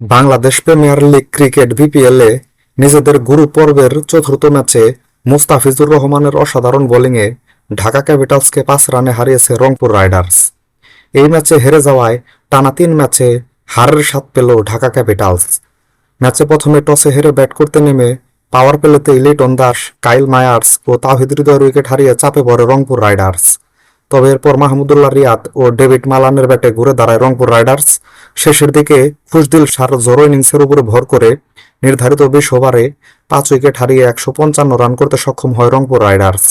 Bangladesh premier league cricket বিপিএলে নিজেদের গুরু পর্বের চতুর্থ ম্যাচে মুস্তাফিজুর রহমানের অসাধারণ বোলিংয়ে ঢাকা ক্যাপিটালসকে পাঁচ রানে হারিয়েছে রংপুর রাইডার্স। এই ম্যাচে হেরে যাওয়ায় টানা তিন ম্যাচে হারের স্বাদ পেল ঢাকা ক্যাপিটালস। ম্যাচে প্রথমে টসে হেরে ব্যাট করতে নেমে পাওয়ার প্লেতে লিটন দাস, কাইল মায়ার্স ও তাহিদ হৃদয়ের উইকেট হারিয়ে চাপে পড়ে রংপুর রাইডার্স। তবে এরপর মাহমুদুল্লাহ রিয়াদ ও ডেভিড মালানের ব্যাটে ঘুরে দাঁড়ায় রংপুর রাইডার্স। শেষের দিকে খুশদিল সার জোরো ইনিংসের উপরে ভর করে নির্ধারিত বিশ ওভারে পাঁচ উইকেট হারিয়ে একশো পঞ্চান্ন রান করতে সক্ষম হয় রংপুর রাইডার্স।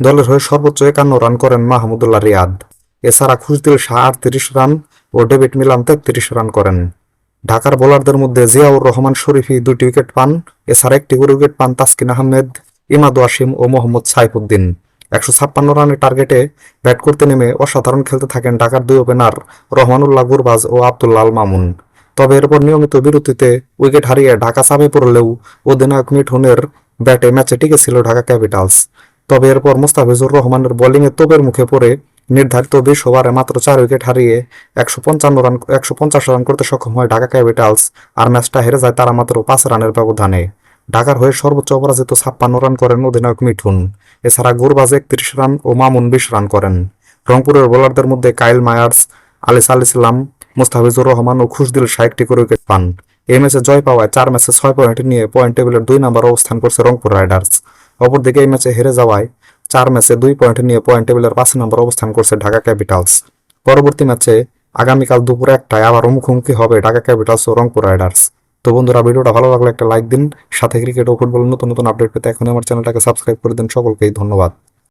দলের হয়ে সর্বোচ্চ একান্ন রান করেন মাহমুদুল্লাহ রিয়াদ। এছাড়া খুশদিল শাহ আটত্রিশ রান ও ডেভিড মিলান তেত্রিশ রান করেন। ঢাকার বোলারদের মধ্যে জিয়াউর রহমান শরীফি দুটি উইকেট পান। এছাড়া একটি করে উইকেট পান তাসকিন আহমেদ, ইমাদ আসিম ও মোহাম্মদ সাইফুদ্দিন। একশো ছাপ্পান্ন রানের টার্গেটে ব্যাট করতে নেমে অসাধারণ খেলতে থাকেন ঢাকার দুই ওপেনার রহমানুল্লাহ গুরবাজ ও আব্দুল্লাহ আল মামুন। তবে এরপর নিয়মিত বিরতিতে উইকেট হারিয়ে ঢাকা চাপে পড়লেও অধিনায়ক মিঠুনের ব্যাটে ম্যাচে টিকেছিল ঢাকা ক্যাপিটালস। তবে এরপর মুস্তাফিজুর রহমানের বোলিংয়ে তোপের মুখে পড়ে নির্ধারিত বিশ ওভারে মাত্র চার উইকেট হারিয়ে একশো পঞ্চান্ন রান, একশো পঞ্চাশ রান করতে সক্ষম হয় ঢাকা ক্যাপিটালস, আর ম্যাচটা হেরে যায় তারা মাত্র পাঁচ রানের ব্যবধানে। ঢাকার হয়ে সর্বোচ্চ অপরাজিত ছাপ্পান্ন রান করেন অধিনায়ক মিঠুন। এছাড়া গুরবাজ একত্রিশ রান ও মামুন বিশ রান করেন। রংপুরের বোলারদের মধ্যে কাইল মায়ার্স, আলিস আল ইসলাম, মুস্তাফিজুর রহমান ও খুশদিল শাহ একটি করে উইকেট পান। এই ম্যাচে জয় পাওয়ায় চার ম্যাচে ছয় পয়েন্ট নিয়ে পয়েন্ট টেবিলের দুই নম্বর অবস্থান করছে রংপুর রাইডার্স। অপরদিকে এই ম্যাচে হেরে যাওয়ায় চার ম্যাচে দুই পয়েন্ট নিয়ে পয়েন্ট টেবিলের পাঁচ নম্বর অবস্থান করছে ঢাকা ক্যাপিটালস। পরবর্তী ম্যাচে আগামীকাল দুপুরে একটায় আবার মুখোমুখি হবে ঢাকা ক্যাপিটালস ও রংপুর রাইডার্স। তো বন্ধুরা, ভিডিওটা ভালো লাগলে একটা লাইক দিন। সাথে ক্রিকেট ও ফুটবল নতুন নতুন আপডেট পেতে এখন আমার চ্যানেলটাকে সাবস্ক্রাইব করে দিন। সকলকেই ধন্যবাদ।